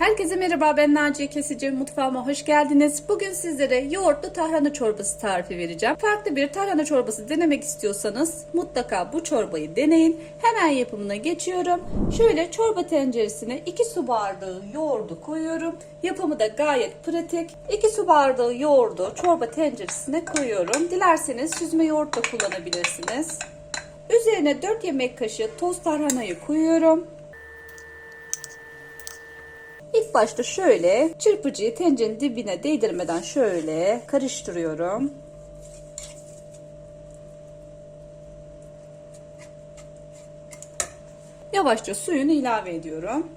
Herkese merhaba ben Naciye Kesici mutfağıma hoş geldiniz. Bugün sizlere yoğurtlu tarhana çorbası tarifi vereceğim. Farklı bir tarhana çorbası denemek istiyorsanız mutlaka bu çorbayı deneyin. Hemen yapımına geçiyorum. Şöyle çorba tenceresine 2 su bardağı yoğurdu koyuyorum. Yapımı da gayet pratik. 2 su bardağı yoğurdu çorba tenceresine koyuyorum. Dilerseniz süzme yoğurt da kullanabilirsiniz. Üzerine 4 yemek kaşığı toz tarhanayı koyuyorum. İlk başta şöyle çırpıcıyı tencerenin dibine değdirmeden şöyle karıştırıyorum. Yavaşça suyunu ilave ediyorum.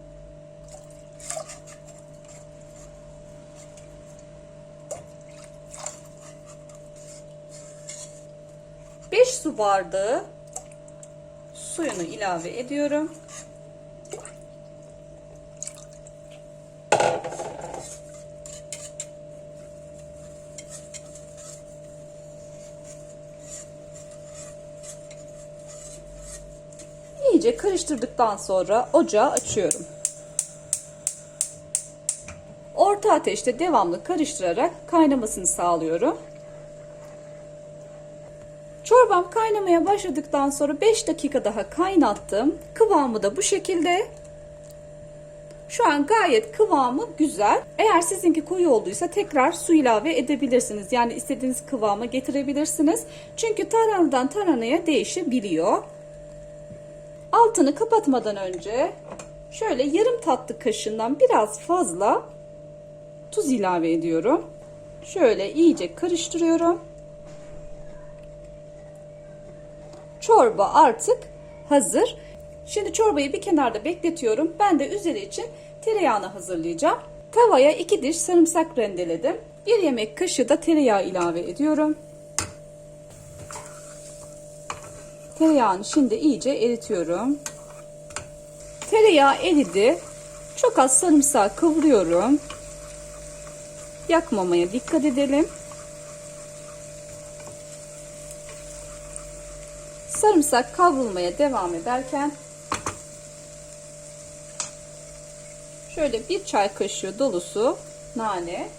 Beş su bardağı suyunu ilave ediyorum. İyice karıştırdıktan sonra ocağı açıyorum. Orta ateşte devamlı karıştırarak kaynamasını sağlıyorum. Çorbam kaynamaya başladıktan sonra 5 dakika daha kaynattım. Kıvamı da bu şekilde. Şu an gayet kıvamı güzel. Eğer sizinki koyu olduysa tekrar su ilave edebilirsiniz. Yani istediğiniz kıvama getirebilirsiniz. Çünkü tarhanadan tarhanaya değişebiliyor. Altını kapatmadan önce şöyle yarım tatlı kaşığından biraz fazla tuz ilave ediyorum. Şöyle iyice karıştırıyorum. Çorba artık hazır. Şimdi çorbayı bir kenarda bekletiyorum. Ben de üzeri için tereyağını hazırlayacağım. Tavaya 2 diş sarımsak rendeledim. 1 yemek kaşığı da tereyağı ilave ediyorum. Tereyağını şimdi iyice eritiyorum. Tereyağı eridi. Çok az sarımsağı kavuruyorum. Yakmamaya dikkat edelim. Sarımsak kavrulmaya devam ederken şöyle bir çay kaşığı dolusu nane,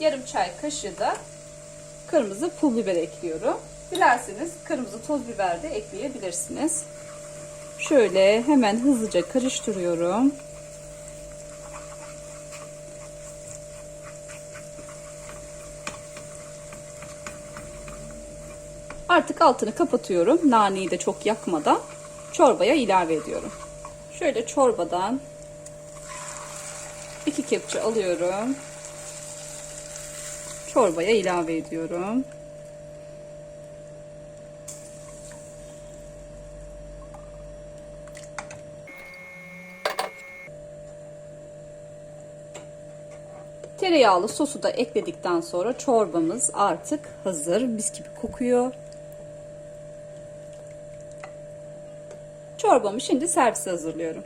yarım çay kaşığı da kırmızı pul biber ekliyorum. Dilerseniz kırmızı toz biber de ekleyebilirsiniz. Şöyle hemen hızlıca karıştırıyorum. Artık altını kapatıyorum. Naneyi de çok yakmadan çorbaya ilave ediyorum. Şöyle çorbadan iki kepçe alıyorum. Çorbaya ilave ediyorum. Tereyağlı sosu da ekledikten sonra çorbamız artık hazır. Mis gibi kokuyor. Çorbamı şimdi servise hazırlıyorum.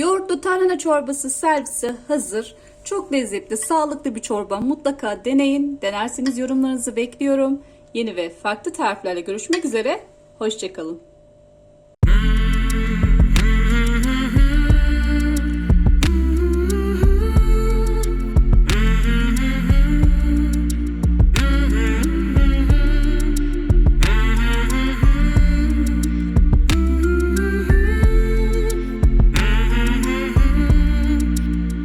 Yoğurtlu tarhana çorbası servise hazır. Çok lezzetli, sağlıklı bir çorba. Mutlaka deneyin. Denerseniz yorumlarınızı bekliyorum. Yeni ve farklı tariflerle görüşmek üzere. Hoşçakalın.